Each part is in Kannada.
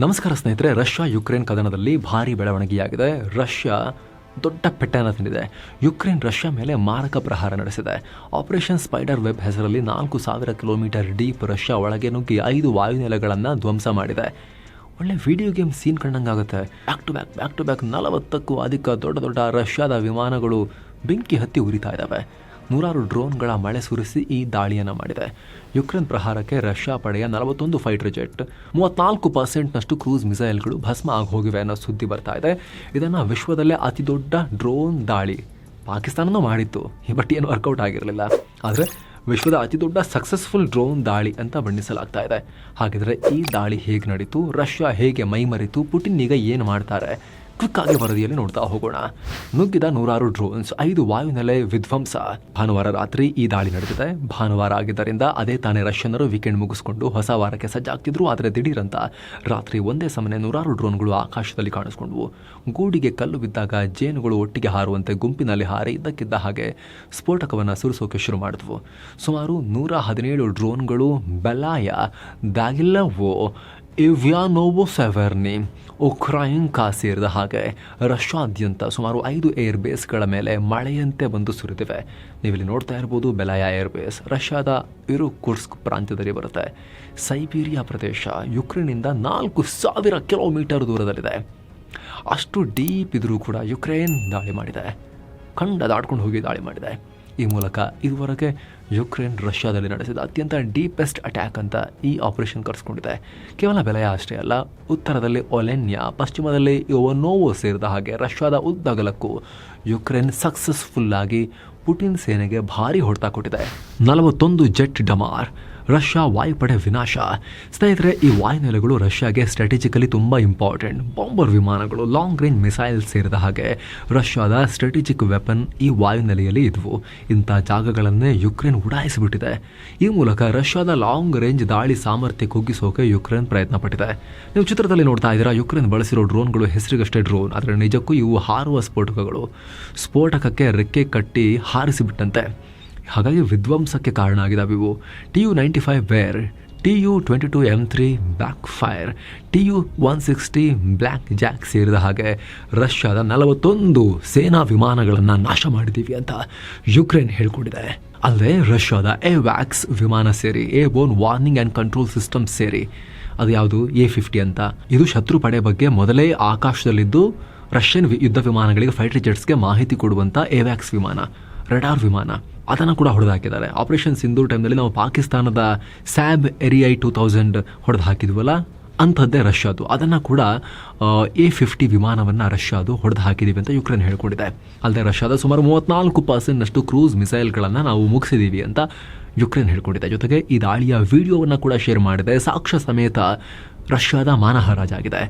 ನಮಸ್ಕಾರ ಸ್ನೇಹಿತರೆ, ರಷ್ಯಾ ಯುಕ್ರೇನ್ ಕದನದಲ್ಲಿ ಭಾರಿ ಬೆಳವಣಿಗೆಯಾಗಿದೆ. ರಷ್ಯಾ ದೊಡ್ಡ ಪೆಟ್ಟನ ತಿಂದಿದೆ. ಯುಕ್ರೇನ್ ರಷ್ಯಾ ಮೇಲೆ ಮಾರಕ ಪ್ರಹಾರ ನಡೆಸಿದೆ. ಆಪರೇಷನ್ ಸ್ಪೈಡರ್ ವೆಬ್ ಹೆಸರಲ್ಲಿ ನಾಲ್ಕು ಸಾವಿರ ಕಿಲೋಮೀಟರ್ ಡೀಪ್ ರಷ್ಯಾ ಒಳಗೆ ನುಗ್ಗಿ ಐದು ವಾಯುನೆಲೆಗಳನ್ನು ಧ್ವಂಸ ಮಾಡಿದೆ. ಒಳ್ಳೆ video game scene ಕಂಡಂಗಾಗುತ್ತೆ back to back back to back ನಲವತ್ತಕ್ಕೂ ಅಧಿಕ ದೊಡ್ಡ ದೊಡ್ಡ ರಷ್ಯಾದ ವಿಮಾನಗಳು ಬೆಂಕಿ ಹತ್ತಿ ಉರಿತಾ ಇದ್ದಾವೆ ನೂರಾರು ಡ್ರೋನ್ಗಳ ಮಳೆ ಸುರಿಸಿ ಈ ದಾಳಿಯನ್ನು ಮಾಡಿದೆ. ಯುಕ್ರೇನ್ ಪ್ರಹಾರಕ್ಕೆ ರಷ್ಯಾ ಪಡೆಯ ನಲವತ್ತೊಂದು ಫೈಟರ್ ಜೆಟ್ ಮೂವತ್ನಾಲ್ಕು ಪರ್ಸೆಂಟ್ನಷ್ಟು ಕ್ರೂಸ್ ಮಿಸೈಲ್ಗಳು ಭಸ್ಮ ಆಗಿ ಅನ್ನೋ ಸುದ್ದಿ ಬರ್ತಾ ಇದೆ. ಇದನ್ನು ವಿಶ್ವದಲ್ಲೇ ಅತಿ ದೊಡ್ಡ ಡ್ರೋನ್ ದಾಳಿ ಪಾಕಿಸ್ತಾನನೂ ಮಾಡಿತ್ತು. ಬಟ್ ಏನು ವರ್ಕೌಟ್ ಆಗಿರಲಿಲ್ಲ. ಆದರೆ ವಿಶ್ವದ ಅತಿ ದೊಡ್ಡ ಸಕ್ಸಸ್ಫುಲ್ ಡ್ರೋನ್ ದಾಳಿ ಅಂತ ಬಣ್ಣಿಸಲಾಗ್ತಾ ಇದೆ. ಹಾಗಿದ್ರೆ ಈ ದಾಳಿ ಹೇಗೆ ನಡೀತು? ರಷ್ಯಾ ಹೇಗೆ ಮೈಮರಿತು? ಪುಟಿನ್ ಈಗ ಏನು ಮಾಡ್ತಾರೆ? ಕ್ವಿಕ್ ಆಗಿ ವರದಿಯಲ್ಲಿ ನೋಡ್ತಾ ಹೋಗೋಣ. ನುಗ್ಗಿದ ನೂರಾರು ಡ್ರೋನ್ಸ್ ಐದು ವಾಯುನೆಲೆ ವಿಧ್ವಂಸ. ಭಾನುವಾರ ರಾತ್ರಿ ಈ ದಾಳಿ ನಡೆದಿದೆ. ಭಾನುವಾರ ಆಗಿದ್ದರಿಂದ ಅದೇ ತಾನೇ ರಷ್ಯನ್ನರು ವೀಕೆಂಡ್ ಮುಗಿಸ್ಕೊಂಡು ಹೊಸ ವಾರಕ್ಕೆ ಸಜ್ಜಾಗ್ತಿದ್ರು. ಆದರೆ ದಿಢೀರಂತ ರಾತ್ರಿ ಒಂದೇ ಸಮನೆ ನೂರಾರು ಡ್ರೋನ್ಗಳು ಆಕಾಶದಲ್ಲಿ ಕಾಣಿಸ್ಕೊಂಡ್ವು. ಗೂಡಿಗೆ ಕಲ್ಲು ಬಿದ್ದಾಗ ಜೇನುಗಳು ಒಟ್ಟಿಗೆ ಹಾರುವಂತೆ ಗುಂಪಿನಲ್ಲಿ ಹಾರಿ ಇದ್ದಕ್ಕಿದ್ದ ಹಾಗೆ ಸ್ಫೋಟಕವನ್ನು ಸುರಿಸೋಕೆ ಶುರು ಮಾಡಿದ್ವು. ಸುಮಾರು ನೂರ ಹದಿನೇಳು ಡ್ರೋನ್ಗಳು ಬಲಾಯ, ದಾಗಿಲ್ಲವೋ ಇವ್ಯಾನೋವೋ ಸೆವೆರ್ನಿ ಉಕ್ರೈನ್ಕಾ ಸೇರಿದ ಹಾಗೆ. ರಷ್ಯಾದ್ಯಂತ ಸುಮಾರು ಐದು ಏರ್ ಬೇಸ್ಗಳ ಮೇಲೆ ಮಳೆಯಂತೆ ಬಂದು ಸುರಿದಿವೆ. ನೀವಿಲ್ಲಿ ನೋಡ್ತಾ ಇರ್ಬೋದು, ಬೆಲಾಯ ಏರ್ ಬೇಸ್ ರಷ್ಯಾದ ಇರುಕುರ್ಸ್ಕ್ ಪ್ರಾಂತ್ಯದಲ್ಲಿ ಬರುತ್ತೆ. ಸೈಬೀರಿಯಾ ಪ್ರದೇಶ ಯುಕ್ರೇನಿಂದ ನಾಲ್ಕು ಸಾವಿರ ಕಿಲೋಮೀಟರ್ ದೂರದಲ್ಲಿದೆ. ಅಷ್ಟು ಡೀಪ್ ಇದ್ರೂ ಕೂಡ ಯುಕ್ರೇನ್ ದಾಳಿ ಮಾಡಿದೆ. ಖಂಡ ದಾಟ್ಕೊಂಡು ಹೋಗಿ ದಾಳಿ ಮಾಡಿದೆ. ಈ ಮೂಲಕ ಇದುವರೆಗೆ ಯುಕ್ರೇನ್ ರಷ್ಯಾದಲ್ಲಿ ನಡೆಸಿದ ಅತ್ಯಂತ ಡೀಪೆಸ್ಟ್ ಅಟ್ಯಾಕ್ ಅಂತ ಈ ಆಪರೇಷನ್ ಕರೆಸ್ಕೊಂಡಿದೆ. ಕೇವಲ ಬೆಲೆಯ ಅಷ್ಟೇ ಅಲ್ಲ, ಉತ್ತರದಲ್ಲಿ ಒಲೆನ್ಯಾ, ಪಶ್ಚಿಮದಲ್ಲಿ ಯುವನೋವು ಸೇರಿದ ಹಾಗೆ ರಷ್ಯಾದ ಉದ್ದಗಲಕ್ಕೂ ಯುಕ್ರೇನ್ ಸಕ್ಸಸ್ಫುಲ್ಲಾಗಿ ಪುಟಿನ್ ಸೇನೆಗೆ ಭಾರಿ ಹೊಡೆತ ಕೊಟ್ಟಿದೆ. ನಲವತ್ತೊಂದು ಜೆಟ್ ಡಮಾರ್ ರಷ್ಯಾ ವಾಯುಪಡೆ ವಿನಾಶ. ಸ್ನೇಹಿತರೆ, ಈ ವಾಯುನೆಲೆಗಳು ರಷ್ಯಾಗೆ ಸ್ಟ್ರಾಟಜಿಕಲಿ ತುಂಬ ಇಂಪಾರ್ಟೆಂಟ್ ಬಾಂಬರ್ ವಿಮಾನಗಳು ಲಾಂಗ್ ರೇಂಜ್ ಮಿಸೈಲ್ ಸೇರಿದ ಹಾಗೆ ರಷ್ಯಾದ ಸ್ಟ್ರಾಟಜಿಕ್ ವೆಪನ್ ಈ ವಾಯುನೆಲೆಯಲ್ಲಿ ಇದ್ವು. ಇಂಥ ಜಾಗಗಳನ್ನೇ ಯುಕ್ರೇನ್ ಉಡಾಯಿಸಿಬಿಟ್ಟಿದೆ. ಈ ಮೂಲಕ ರಷ್ಯಾದ ಲಾಂಗ್ ರೇಂಜ್ ದಾಳಿ ಸಾಮರ್ಥ್ಯ ಕುಗ್ಗಿಸೋಕೆ ಯುಕ್ರೇನ್ ಪ್ರಯತ್ನ ಪಟ್ಟಿದೆ ನೀವು ಚಿತ್ರದಲ್ಲಿ ನೋಡ್ತಾ ಇದ್ದೀರಾ ಯುಕ್ರೇನ್ ಬಳಸಿರೋ ಡ್ರೋನ್ಗಳು ಹೆಸರಿಗಷ್ಟೇ ಡ್ರೋನ್, ಆದರೆ ನಿಜಕ್ಕೂ ಇವು ಹಾರುವ ಸ್ಫೋಟಕಗಳು. ಸ್ಫೋಟಕಕ್ಕೆ ರೆಕ್ಕೆ ಕಟ್ಟಿ ಹಾರಿಸಿಬಿಟ್ಟಂತೆ. ಹಾಗಾಗಿ ವಿಧ್ವಂಸಕ್ಕೆ ಕಾರಣ ಆಗಿದ್ದಾವೆ ಇವು T U ninety five bear T U twenty two M three backfire T U one sixty blackjack ಸೇರಿದ ಹಾಗೆ ರಷ್ಯಾದ ನಲವತ್ತೊಂದು ಸೇನಾ ವಿಮಾನಗಳನ್ನು ನಾಶ ಮಾಡಿದ್ದೀವಿ ಅಂತ ಯುಕ್ರೇನ್ ಹೇಳ್ಕೊಂಡಿದೆ. ಅಲ್ಲದೆ ರಷ್ಯಾದ ಎ ವ್ಯಾಕ್ಸ್ ವಿಮಾನ ಸೇರಿ airborne warning and control system ಸೇರಿ, ಅದು ಯಾವುದು? ಎ ಫಿಫ್ಟಿ ಅಂತ. ಇದು ಶತ್ರು ಪಡೆ ಬಗ್ಗೆ ಮೊದಲೇ ಆಕಾಶದಲ್ಲಿದ್ದು ರಷ್ಯನ್ ಯುದ್ಧ ವಿಮಾನಗಳಿಗೆ ಫೈಟರ್ ಜೆಟ್ಸ್ಗೆ ಮಾಹಿತಿ ಕೊಡುವಂಥ ಎವ್ಯಾಕ್ಸ್ ವಿಮಾನ. ರೆಡಾರ್ ವಿಮಾನ. ಅದನ್ನು ಕೂಡ ಹೊಡೆದು ಹಾಕಿದ್ದಾರೆ ಆಪರೇಷನ್ ಸಿಂಧೂರ್ ಟೈಮ್ನಲ್ಲಿ ನಾವು ಪಾಕಿಸ್ತಾನದ ಸ್ಯಾಬ್ ಎರಿಐ ಟೂ ತೌಸಂಡ್ ಹೊಡೆದು ಹಾಕಿದ್ವಲ್ಲ ಅಂಥದ್ದೇ ರಷ್ಯಾದು ಅದನ್ನು ಕೂಡ ಎ ಫಿಫ್ಟಿ ವಿಮಾನವನ್ನು ರಷ್ಯಾದು ಹೊಡೆದು ಹಾಕಿದ್ದೀವಿ ಅಂತ ಯುಕ್ರೇನ್ ಹೇಳ್ಕೊಂಡಿದೆ. ಅಲ್ಲದೆ ರಷ್ಯಾದ ಸುಮಾರು ಮೂವತ್ನಾಲ್ಕು ಪರ್ಸೆಂಟ್ನಷ್ಟು ಕ್ರೂಸ್ ಮಿಸೈಲ್ಗಳನ್ನು ನಾವು ಮುಗಿಸಿದ್ದೀವಿ ಅಂತ ಯುಕ್ರೇನ್ ಹೇಳ್ಕೊಂಡಿದೆ. ಜೊತೆಗೆ ಈ ದಾಳಿಯ ವಿಡಿಯೋವನ್ನು ಕೂಡ ಶೇರ್ ಮಾಡಿದೆ. ಸಾಕ್ಷ್ಯ ಸಮೇತ ರಷ್ಯಾದ ಮಾನಹರಾಜಾಗಿದೆ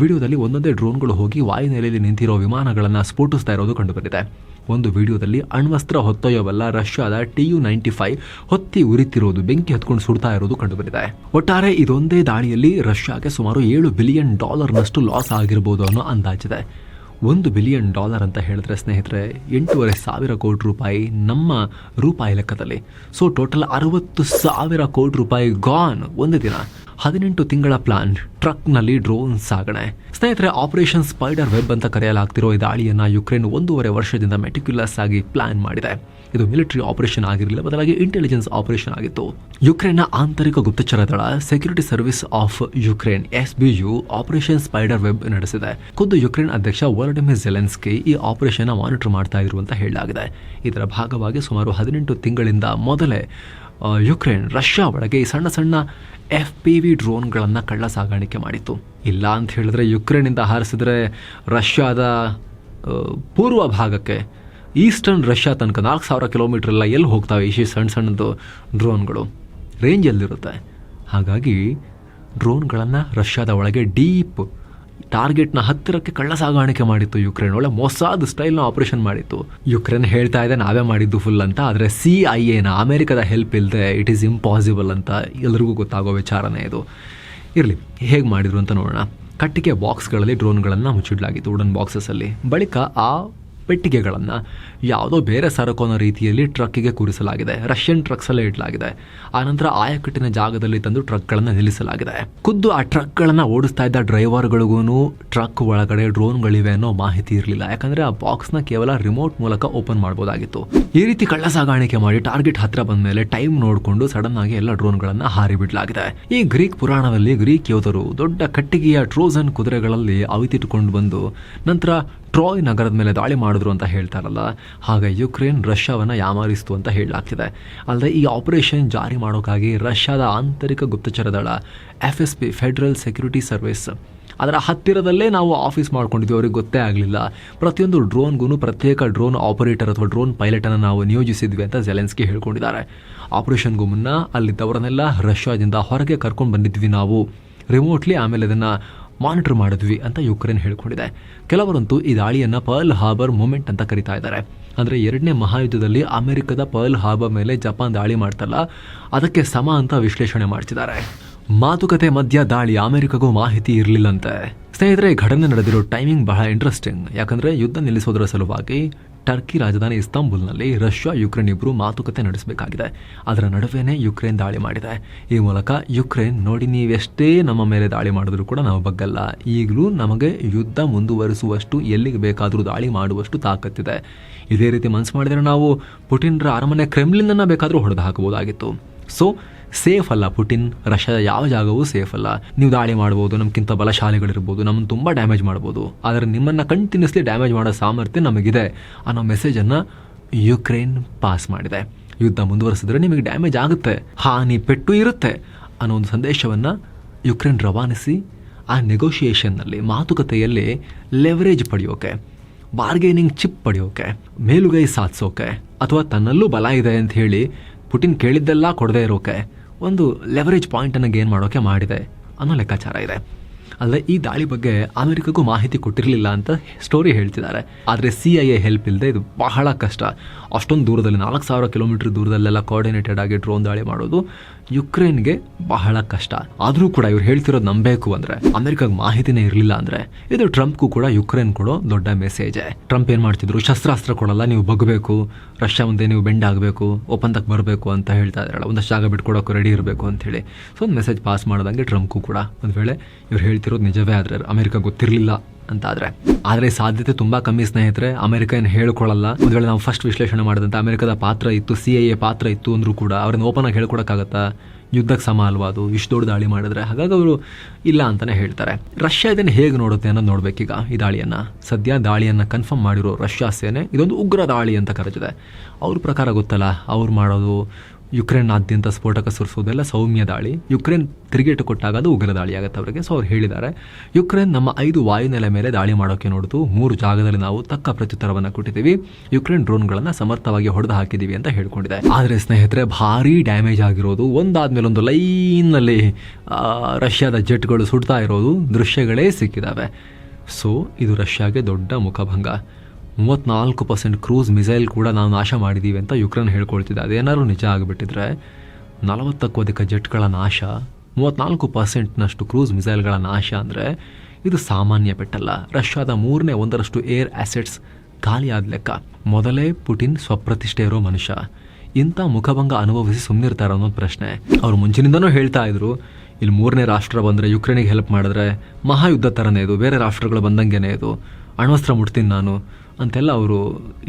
ವಿಡಿಯೋದಲ್ಲಿ ಒಂದೊಂದೇ ಡ್ರೋನ್ಗಳು ಹೋಗಿ ವಾಯುನೆಲೆಯಲ್ಲಿ ನಿಂತಿರೋ ವಿಮಾನಗಳನ್ನು ಸ್ಫೋಟಿಸ್ತಾ ಇರೋದು ಕಂಡುಬಂದಿದೆ. ಒಂದು ವಿಡಿಯೋದಲ್ಲಿ ಅಣ್ವಸ್ತ್ರ ಹೊತ್ತೊಯ್ಯೋವಲ್ಲ ರಷ್ಯಾದ ಟಿ ಯು ನೈಂಟಿ ಫೈವ್ ಹೊತ್ತಿ ಉರಿತಿರೋದು, ಬೆಂಕಿ ಹತ್ಕೊಂಡು ಸುಡ್ತಾ ಇರೋದು ಕಂಡುಬಂದಿದೆ. ಒಟ್ಟಾರೆ ಇದೊಂದೇ ದಾಳಿಯಲ್ಲಿ ರಷ್ಯಾಗೆ ಸುಮಾರು ಏಳು ಬಿಲಿಯನ್ ಡಾಲರ್ನಷ್ಟು ಲಾಸ್ ಆಗಿರ್ಬೋದು ಅನ್ನೋ ಅಂದಾಜಿದೆ. ಒಂದು ಬಿಲಿಯನ್ ಡಾಲರ್ ಅಂತ ಹೇಳಿದ್ರೆ, ಸ್ನೇಹಿತರೆ, ಎಂಟೂವರೆ ಸಾವಿರ ಕೋಟಿ ರೂಪಾಯಿ ನಮ್ಮ ರೂಪಾಯಿ ಲೆಕ್ಕದಲ್ಲಿ. ಸೊ ಟೋಟಲ್ ಅರವತ್ತು ಸಾವಿರ ಕೋಟಿ ರೂಪಾಯಿ ಗಾನ್ ಒಂದು ದಿನ. ಹದಿನೆಂಟು ತಿಂಗಳ ಪ್ಲಾನ್ ಟ್ರಕ್ನಲ್ಲಿ ಡ್ರೋನ್ ಸಾಗಣೆ. ಸ್ನೇಹಿತರೆ ಆಪರೇಷನ್ ಸ್ಪೈಡರ್ ವೆಬ್ ಅಂತ ಕರೆಯಲಾಗ್ತಿರೋ ಈ ದಾಳಿಯನ್ನು ಯುಕ್ರೇನ್ ಒಂದೂವರೆ ವರ್ಷದಿಂದ ಮೆಟಿಕ್ಯುಲಸ್ ಆಗಿ ಪ್ಲಾನ್ ಮಾಡಿದೆ. ಇದು ಮಿಲಿಟರಿ ಆಪರೇಷನ್ ಆಗಿರಲಿಲ್ಲ, ಬದಲಾಗಿ ಇಂಟೆಲಿಜೆನ್ಸ್ ಆಪರೇಷನ್ ಆಗಿತ್ತು. ಯುಕ್ರೇನ್ನ ಆಂತರಿಕ ಗುಪ್ತಚರ ದಳ security service of Ukraine S B U operation spider web ನಡೆಸಿದೆ. ಖುದ್ದು ಯುಕ್ರೇನ್ ಅಧ್ಯಕ್ಷ ವಲಡಿಮಿರ್ ಜೆಲೆನ್ಸ್ಕಿ ಈ ಆಪರೇಷನ್ ಮಾನಿಟರ್ ಮಾಡ್ತಾ ಇದ್ರು ಹೇಳಲಾಗಿದೆ. ಇದರ ಭಾಗವಾಗಿ ಸುಮಾರು ಹದಿನೆಂಟು ತಿಂಗಳಿಂದ ಮೊದಲೇ ಯುಕ್ರೇನ್ ರಷ್ಯಾ ಒಳಗೆ ಈ ಸಣ್ಣ ಸಣ್ಣ ಎಫ್ ಪಿ ವಿ ಡ್ರೋನ್ಗಳನ್ನು ಕಳ್ಳ ಸಾಗಾಣಿಕೆ ಮಾಡಿತ್ತು. ಇಲ್ಲ ಅಂತ ಹೇಳಿದ್ರೆ ಯುಕ್ರೇನಿಂದ ಹಾರಿಸಿದ್ರೆ ರಷ್ಯಾದ ಪೂರ್ವ ಭಾಗಕ್ಕೆ ಈಸ್ಟರ್ನ್ ರಷ್ಯಾ ತನಕ ನಾಲ್ಕು ಸಾವಿರ ಕಿಲೋಮೀಟರ್ ಎಲ್ಲ ಎಲ್ಲಿ ಹೋಗ್ತಾವೆ? ಈ ಸಣ್ಣ ಸಣ್ಣದು ಡ್ರೋನ್ಗಳು. ರೇಂಜಲ್ಲಿರುತ್ತೆ. ಹಾಗಾಗಿ ಡ್ರೋನ್ಗಳನ್ನು ರಷ್ಯಾದ ಒಳಗೆ ಡೀಪ್ ಟಾರ್ಗೆಟ್ನ ಹತ್ತಿರಕ್ಕೆ ಕಳ್ಳ ಸಾಗಾಣಿಕೆ ಮಾಡಿತ್ತು ಯುಕ್ರೇನ್. ಒಳ್ಳೆ ಮೊಸಾದ್ ಸ್ಟೈಲ್ನ ಆಪರೇಷನ್ ಮಾಡಿತ್ತು. ಯುಕ್ರೇನ್ ಹೇಳ್ತಾ ಇದೆ, ನಾವೇ ಮಾಡಿದ್ದು ಫುಲ್ ಅಂತ. ಆದರೆ ಸಿ ಐ ಎನ, ಅಮೆರಿಕದ ಹೆಲ್ಪ್ ಇಲ್ಲದೆ ಇಟ್ ಈಸ್ ಇಂಪಾಸಿಬಲ್ ಅಂತ ಎಲ್ರಿಗೂ ಗೊತ್ತಾಗೋ ವಿಚಾರನೇ ಇದು. ಇರಲಿ, ಹೇಗೆ ಮಾಡಿದ್ರು ಅಂತ ನೋಡೋಣ. ಕಟ್ಟಿಗೆ ಬಾಕ್ಸ್ಗಳಲ್ಲಿ ಡ್ರೋನ್ಗಳನ್ನು ಮುಚ್ಚಿಡಲಾಗಿತ್ತು ವುಡನ್ ಬಾಕ್ಸಸಲ್ಲಿ ಬಳಿಕ ಆ ಪೆಟ್ಟಿಗೆಗಳನ್ನು ಯಾವುದೋ ಬೇರೆ ಸರಕು ಅನ್ನೋ ರೀತಿಯಲ್ಲಿ ಟ್ರಕ್ಕಿಗೆ ಕೂರಿಸಲಾಗಿದೆ. ರಷ್ಯನ್ ಟ್ರಕ್ಸಲ್ಲೇ ಇಡಲಾಗಿದೆ. ಆನಂತರ ಆಯಕಟ್ಟಿನ ಜಾಗದಲ್ಲಿ ತಂದು ಟ್ರಕ್ಗಳನ್ನು ನಿಲ್ಲಿಸಲಾಗಿದೆ. ಖುದ್ದು ಆ ಟ್ರಕ್ಗಳನ್ನು ಓಡಿಸ್ತಾ ಇದ್ದ ಡ್ರೈವರ್ಗಳಿಗೂ ಟ್ರಕ್ ಒಳಗಡೆ ಡ್ರೋನ್ಗಳಿವೆ ಅನ್ನೋ ಮಾಹಿತಿ ಇರಲಿಲ್ಲ. ಯಾಕಂದರೆ ಆ ಬಾಕ್ಸ್ನ ಕೇವಲ ರಿಮೋಟ್ ಮೂಲಕ ಓಪನ್ ಮಾಡ್ಬೋದಾಗಿತ್ತು. ಈ ರೀತಿ ಕಳ್ಳ ಸಾಗಾಣಿಕೆ ಮಾಡಿ ಟಾರ್ಗೆಟ್ ಹತ್ರ ಬಂದ ಮೇಲೆ ಟೈಮ್ ನೋಡಿಕೊಂಡು ಸಡನ್ ಆಗಿ ಎಲ್ಲ ಡ್ರೋನ್ಗಳನ್ನು ಹಾರಿ ಬಿಡಲಾಗಿದೆ ಈ ಗ್ರೀಕ್ ಪುರಾಣದಲ್ಲಿ ಗ್ರೀಕ್ ಯೋಧರು ದೊಡ್ಡ ಕಟ್ಟಿಗೆಯ ಟ್ರೋಜನ್ ಕುದುರೆಗಳಲ್ಲಿ ಅವಿತಿಟ್ಟುಕೊಂಡು ಬಂದು ನಂತರ ಟ್ರಾಯ್ ನಗರದ ಮೇಲೆ ದಾಳಿ ಮಾಡಿದ್ರು ಅಂತ ಹೇಳ್ತಾರಲ್ಲ, ಹಾಗೆ ಯುಕ್ರೇನ್ ರಷ್ಯಾವನ್ನು ಯಾಮಾರಿಸ್ತು ಅಂತ ಹೇಳಲಾಗ್ತಿದೆ. ಅಲ್ಲದೆ ಈ ಆಪರೇಷನ್ ಜಾರಿ ಮಾಡೋಕ್ಕಾಗಿ ರಷ್ಯಾದ ಆಂತರಿಕ ಗುಪ್ತಚರ ದಳ, F S B, federal security service. ಅದರ ಹತ್ತಿರದಲ್ಲೇ ನಾವು ಆಫೀಸ್ ಮಾಡ್ಕೊಂಡಿದ್ವಿ, ಅವ್ರಿಗೆ ಗೊತ್ತೇ ಆಗಲಿಲ್ಲ. ಪ್ರತಿಯೊಂದು ಡ್ರೋನ್ಗೂ ಪ್ರತ್ಯೇಕ ಡ್ರೋನ್ ಆಪರೇಟರ್ ಅಥವಾ ಡ್ರೋನ್ ಪೈಲಟನ್ನು ನಾವು ನಿಯೋಜಿಸಿದ್ವಿ ಅಂತ ಜೆಲೆನ್ಸ್ಕಿ ಹೇಳ್ಕೊಂಡಿದ್ದಾರೆ. ಆಪರೇಷನ್ಗೂ ಮುನ್ನ ಅಲ್ಲಿದ್ದವರನ್ನೆಲ್ಲ ರಷ್ಯಾದಿಂದ ಹೊರಗೆ ಕರ್ಕೊಂಡು ಬಂದಿದ್ವಿ ನಾವು. ರಿಮೋಟ್ಲಿ ಆಮೇಲೆ ಅದನ್ನು ಮಾನಿಟರ್ ಮಾಡಿದ್ವಿ ಅಂತ ಯುಕ್ರೇನ್ ಹೇಳಿಕೊಂಡಿದೆ. ಕೆಲವರಂತೂ ಈ ದಾಳಿಯನ್ನು ಪರ್ಲ್ ಹಾರ್ಬರ್ ಮೂಮೆಂಟ್ ಅಂತ ಕರಿತಾ ಇದ್ದಾರೆ. ಅಂದರೆ ಎರಡನೇ ಮಹಾಯುದ್ಧದಲ್ಲಿ ಅಮೆರಿಕದ ಪರ್ಲ್ ಹಾರ್ಬರ್ ಮೇಲೆ ಜಪಾನ್ ದಾಳಿ ಮಾಡ್ತಲ್ಲ, ಅದಕ್ಕೆ ಸಮ ಅಂತ ವಿಶ್ಲೇಷಣೆ ಮಾಡ್ತಿದ್ದಾರೆ. ಮಾತುಕತೆ ಮಧ್ಯ ದಾಳಿ ಅಮೆರಿಕಗೂ ಮಾಹಿತಿ ಇರಲಿಲ್ಲಂತೆ. ಸ್ನೇಹಿತರೆ, ಘಟನೆ ನಡೆದಿರೋ ಟೈಮಿಂಗ್ ಬಹಳ ಇಂಟ್ರೆಸ್ಟಿಂಗ್ ಯಾಕಂದ್ರೆ ಯುದ್ಧ ನಿಲ್ಲಿಸೋದರ ಸಲುವಾಗಿ ಟರ್ಕಿ ರಾಜಧಾನಿ ಇಸ್ತಾಂಬುಲ್ನಲ್ಲಿ ರಷ್ಯಾ ಯುಕ್ರೇನ್ ಇಬ್ಬರು ಮಾತುಕತೆ ನಡೆಸಬೇಕಾಗಿದೆ. ಅದರ ನಡುವೆನೇ ಯುಕ್ರೇನ್ ದಾಳಿ ಮಾಡಿದೆ. ಈ ಮೂಲಕ ಯುಕ್ರೇನ್ ನೋಡಿ ನೀವೆಷ್ಟೇ ನಮ್ಮ ಮೇಲೆ ದಾಳಿ ಮಾಡಿದ್ರು ಕೂಡ ನಾವು ಬಗ್ಗಲ್ಲ. ಈಗಲೂ ನಮಗೆ ಯುದ್ಧ ಮುಂದುವರಿಸುವಷ್ಟು ಎಲ್ಲಿಗೆ ಬೇಕಾದರೂ ದಾಳಿ ಮಾಡುವಷ್ಟು ತಾಕತ್ತಿದೆ. ಇದೇ ರೀತಿ ಮನಸ್ಸು ಮಾಡಿದರೆ ನಾವು ಪುಟಿನ್ರ ಅರಮನೆ ಕ್ರೆಮ್ಲಿನ್ನ ಬೇಕಾದರೂ ಹೊಡೆದು ಹಾಕಬಹುದಾಗಿತ್ತು. ಸೊ ಸೇಫ್ ಅಲ್ಲ ಪುಟಿನ್. ರಷ್ಯಾದ ಯಾವ ಜಾಗವೂ ಸೇಫ್ ಅಲ್ಲ. ನೀವು ದಾಳಿ ಮಾಡ್ಬೋದು ನಮ್ಗಿಂತ ಬಲಶಾಲಿಗಳಿರ್ಬೋದು ನಮ್ಮನ್ನು ತುಂಬ ಡ್ಯಾಮೇಜ್ ಮಾಡ್ಬೋದು. ಆದರೆ ನಿಮ್ಮನ್ನು ಕಂಟಿನ್ಯೂಸ್ಲಿ ಡ್ಯಾಮೇಜ್ ಮಾಡೋ ಸಾಮರ್ಥ್ಯ ನಮಗಿದೆ ಅನ್ನೋ ಮೆಸೇಜನ್ನು ಯುಕ್ರೇನ್ ಪಾಸ್ ಮಾಡಿದೆ. ಯುದ್ಧ ಮುಂದುವರಿಸಿದ್ರೆ ನಿಮಗೆ ಡ್ಯಾಮೇಜ್ ಆಗುತ್ತೆ. ಹಾನಿ ಪೆಟ್ಟು ಇರುತ್ತೆ ಅನ್ನೋ ಒಂದು ಸಂದೇಶವನ್ನು ಯುಕ್ರೇನ್ ರವಾನಿಸಿ ಆ ನೆಗೋಷಿಯೇಷನ್ನಲ್ಲಿ ಮಾತುಕತೆಯಲ್ಲಿ ಲೆವರೇಜ್ ಪಡೆಯೋಕೆ ಬಾರ್ಗೇನಿಂಗ್ ಚಿಪ್ ಪಡೆಯೋಕೆ, ಮೇಲುಗೈ ಸಾಧಿಸೋಕೆ, ಅಥವಾ ತನ್ನಲ್ಲೂ ಬಲ ಇದೆ ಅಂತ ಹೇಳಿ ಪುಟಿನ್ ಕೇಳಿದ್ದೆಲ್ಲ ಕೊಡದೇ ಇರೋಕೆ ಒಂದು ಲೆವರೇಜ್ ಪಾಯಿಂಟನ್ನು ಗೇನ್ ಮಾಡೋಕೆ ಮಾಡಿದೆ ಅನ್ನೋ ಲೆಕ್ಕಾಚಾರ ಇದೆ. ಅಲ್ಲದೆ ಈ ದಾಳಿ ಬಗ್ಗೆ ಅಮೆರಿಕಗೂ ಮಾಹಿತಿ ಕೊಟ್ಟಿರಲಿಲ್ಲ ಅಂತ ಸ್ಟೋರಿ ಹೇಳ್ತಿದ್ದಾರೆ. ಆದರೆ ಸಿ ಐ ಎ ಹೆಲ್ಪ್ ಇಲ್ಲದೆ ಇದು ಬಹಳ ಕಷ್ಟ. ಅಷ್ಟೊಂದು ದೂರದಲ್ಲಿ, ನಾಲ್ಕು ಸಾವಿರ ಕಿಲೋಮೀಟರ್ ದೂರದಲ್ಲೆಲ್ಲ ಕೋಆರ್ಡಿನೇಟೆಡ್ ಆಗಿ ಡ್ರೋನ್ ದಾಳಿ ಮಾಡೋದು ಯುಕ್ರೇನ್ಗೆ ಬಹಳ ಕಷ್ಟ. ಆದರೂ ಕೂಡ ಇವ್ರು ಹೇಳ್ತಿರೋದು ನಂಬಬೇಕು ಅಂದರೆ, ಅಮೆರಿಕಾಗ ಮಾಹಿತಿನೇ ಇರಲಿಲ್ಲ ಅಂದರೆ, ಇದು ಟ್ರಂಪ್ಗೂ ಕೂಡ ಯುಕ್ರೇನ್ ಕೊಡೋ ದೊಡ್ಡ ಮೆಸೇಜ್ ಟ್ರಂಪ್ ಏನು ಮಾಡ್ತಿದ್ರು? ಶಸ್ತ್ರಾಸ್ತ್ರ ಕೊಡಲ್ಲ, ನೀವು ಬಗ್ಬೇಕು. ರಷ್ಯಾ ಮುಂದೆ ನೀವು ಬೆಂಡ್ ಆಗಬೇಕು, ಒಪ್ಪಂದಕ್ಕೆ ಬರಬೇಕು ಅಂತ ಹೇಳ್ತಾ ಇದ್ದಾರಲ್ಲ, ಒಂದಷ್ಟು ಜಾಗ ಬಿಟ್ಕೊಡೋಕೆ ರೆಡಿ ಇರಬೇಕು ಅಂಥೇಳಿ ಸೊ ಒಂದು ಮೆಸೇಜ್ ಪಾಸ್ ಮಾಡ್ದಂಗೆ ಟ್ರಂಪ್ಗೂ ಕೂಡ ಒಂದು ವೇಳೆ ಇವ್ರು ಹೇಳ್ತಿರೋದು ನಿಜವೇ ಆದರೆ ಅಮೆರಿಕ ಗೊತ್ತಿರಲಿಲ್ಲ ಅಂತಾದರೆ. ಆದರೆ ಆದರೆ ಸಾಧ್ಯತೆ ತುಂಬ ಕಮ್ಮಿ ಸ್ನೇಹಿತರೆ, ಅಮೆರಿಕ ಏನು ಹೇಳ್ಕೊಳ್ಳಲ್ಲ ಒಂದು ವೇಳೆ ನಾವು ಫಸ್ಟ್ ವಿಶ್ಲೇಷಣೆ ಮಾಡಿದಂಥ ಅಮೆರಿಕದ ಪಾತ್ರ ಇತ್ತು ಸಿ ಐ ಎ ಪಾತ್ರ ಇತ್ತು ಅಂದರೂ ಕೂಡ ಅವ್ರನ್ನ ಓಪನ್ ಆಗಿ ಹೇಳ್ಕೊಡಕ್ಕಾಗತ್ತಾ? ಯುದ್ಧಕ್ಕೆ ಸಮ ಅಲ್ವಾ ಅದು? ಇಷ್ಟು ದೊಡ್ಡ ದಾಳಿ ಮಾಡಿದ್ರೆ ಹಾಗಾಗಿ ಅವರು ಇಲ್ಲ ಅಂತಲೇ ಹೇಳ್ತಾರೆ. ರಷ್ಯಾ ಇದನ್ನು ಹೇಗೆ ನೋಡುತ್ತೆ ಅನ್ನೋದು ನೋಡಬೇಕೀಗ ಈ ದಾಳಿಯನ್ನು. ಸದ್ಯ ದಾಳಿಯನ್ನು ಕನ್ಫರ್ಮ್ ಮಾಡಿರೋ ರಷ್ಯಾ ಸೇನೆ ಇದೊಂದು ಉಗ್ರ ದಾಳಿ ಅಂತ ಕರೆದಿದೆ. ಅವ್ರ ಪ್ರಕಾರ ಗೊತ್ತಲ್ಲ, ಅವ್ರು ಮಾಡೋದು ಯುಕ್ರೇನ್ನಾದ್ಯಂತ ಸ್ಫೋಟಕ ಸುರಿಸೋದೆಲ್ಲ ಸೌಮ್ಯ ದಾಳಿ. ಯುಕ್ರೇನ್ ತಿರುಗೇಟು ಕೊಟ್ಟಾಗ ಅದು ಉಗ್ರ ದಾಳಿ ಆಗುತ್ತೆ ಅವರಿಗೆ. ಸೊ ಅವ್ರು ಹೇಳಿದ್ದಾರೆ, ಯುಕ್ರೇನ್ ನಮ್ಮ ಐದು ವಾಯುನೆಲೆ ಮೇಲೆ ದಾಳಿ ಮಾಡೋಕೆ ನೋಡಿತು. ಮೂರು ಜಾಗದಲ್ಲಿ ನಾವು ತಕ್ಕ ಪ್ರತ್ಯುತ್ತರವನ್ನು ಕೊಟ್ಟಿದ್ದೀವಿ. ಯುಕ್ರೇನ್ ಡ್ರೋನ್ಗಳನ್ನು ಸಮರ್ಥವಾಗಿ ಹೊಡೆದು ಹಾಕಿದ್ದೀವಿ ಅಂತ ಹೇಳ್ಕೊಂಡಿದೆ. ಆದರೆ ಸ್ನೇಹಿತರೆ, ಭಾರಿ ಡ್ಯಾಮೇಜ್ ಆಗಿರೋದು, ಒಂದಾದ್ಮೇಲೆ ಒಂದು ಲೈನ್ನಲ್ಲಿ ರಷ್ಯಾದ ಜೆಟ್ಗಳು ಸುಡ್ತಾ ಇರೋದು ದೃಶ್ಯಗಳೇ ಸಿಕ್ಕಿದ್ದಾವೆ ಸೊ ಇದು ರಷ್ಯಾಗೆ ದೊಡ್ಡ ಮುಖಭಂಗ. ಮೂವತ್ನಾಲ್ಕು ಪರ್ಸೆಂಟ್ ಕ್ರೂಸ್ ಮಿಸೈಲ್ ಕೂಡ ನಾವು ನಾಶ ಮಾಡಿದ್ದೀವಿ ಅಂತ ಯುಕ್ರೇನ್ ಹೇಳ್ಕೊಳ್ತಿದೆ. ಅದೇನಾದ್ರು ನಿಜ ಆಗಿಬಿಟ್ಟಿದ್ರೆ ನಲವತ್ತಕ್ಕೂ ಅಧಿಕ ಜೆಟ್ಗಳ ನಾಶ ಮೂವತ್ತ್ನಾಲ್ಕು ಪರ್ಸೆಂಟ್ನಷ್ಟು ಕ್ರೂಸ್ ಮಿಸೈಲ್ಗಳ ನಾಶ ಅಂದರೆ ಇದು ಸಾಮಾನ್ಯ ಬೆಟ್ಟಲ್ಲ. ರಷ್ಯಾದ ಮೂರನೇ ಒಂದರಷ್ಟು ಏರ್ ಅಸೆಟ್ಸ್ ಖಾಲಿಯಾದ ಲೆಕ್ಕ. ಮೊದಲೇ ಪುಟಿನ್ ಸ್ವಪ್ರತಿಷ್ಠೆ ಇರೋ ಮನುಷ್ಯ. ಇಂಥ ಮುಖಭಂಗ ಅನುಭವಿಸಿ ಸುಮ್ಮನಿರ್ತಾರೆ ಅನ್ನೋದು ಪ್ರಶ್ನೆ. ಅವ್ರು ಮುಂಚಿನಿಂದನೂ ಹೇಳ್ತಾ ಇದ್ರು, ಇಲ್ಲಿ ಮೂರನೇ ರಾಷ್ಟ್ರ ಬಂದರೆ ಯುಕ್ರೇನಿಗೆ ಹೆಲ್ಪ್ ಮಾಡಿದ್ರೆ ಮಹಾಯುದ್ಧ ಥರನೇ ಇದು, ಬೇರೆ ರಾಷ್ಟ್ರಗಳು ಬಂದಂಗೆನೇ ಇದು. ಅಣ್ವಸ್ತ್ರ ಮುಟ್ತೀನಿ ನಾನು. ಅಂತೆಲ್ಲ ಅವರು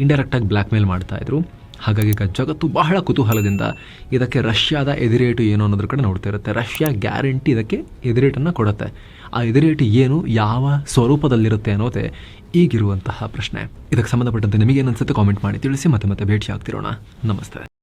ಇಂಡೈರೆಕ್ಟಾಗಿ ಬ್ಲ್ಯಾಕ್ ಮೇಲ್ ಮಾಡ್ತಾಯಿದ್ರು ಹಾಗಾಗಿ ಈಗ ಜಗತ್ತು ಬಹಳ ಕುತೂಹಲದಿಂದ ಇದಕ್ಕೆ ರಷ್ಯಾದ ಎದಿರೇಟು ಏನು ಅನ್ನೋದ್ರ ಕಡೆ ನೋಡ್ತಾ ಇರುತ್ತೆ. ರಷ್ಯಾ ಗ್ಯಾರಂಟಿ ಇದಕ್ಕೆ ಎದಿರೇಟನ್ನು ಕೊಡುತ್ತೆ. ಆ ಎದಿರೇಟು ಏನು, ಯಾವ ಸ್ವರೂಪದಲ್ಲಿರುತ್ತೆ ಅನ್ನೋದೇ ಈಗಿರುವಂತಹ ಪ್ರಶ್ನೆ. ಇದಕ್ಕೆ ಸಂಬಂಧಪಟ್ಟಂತೆ ನಿಮಗೇನು ಅನ್ಸುತ್ತೆ ಕಾಮೆಂಟ್ ಮಾಡಿ ತಿಳಿಸಿ ಮತ್ತೆ ಮತ್ತೆ ಭೇಟಿ ಆಗ್ತಿರೋಣ ನಮಸ್ತೆ.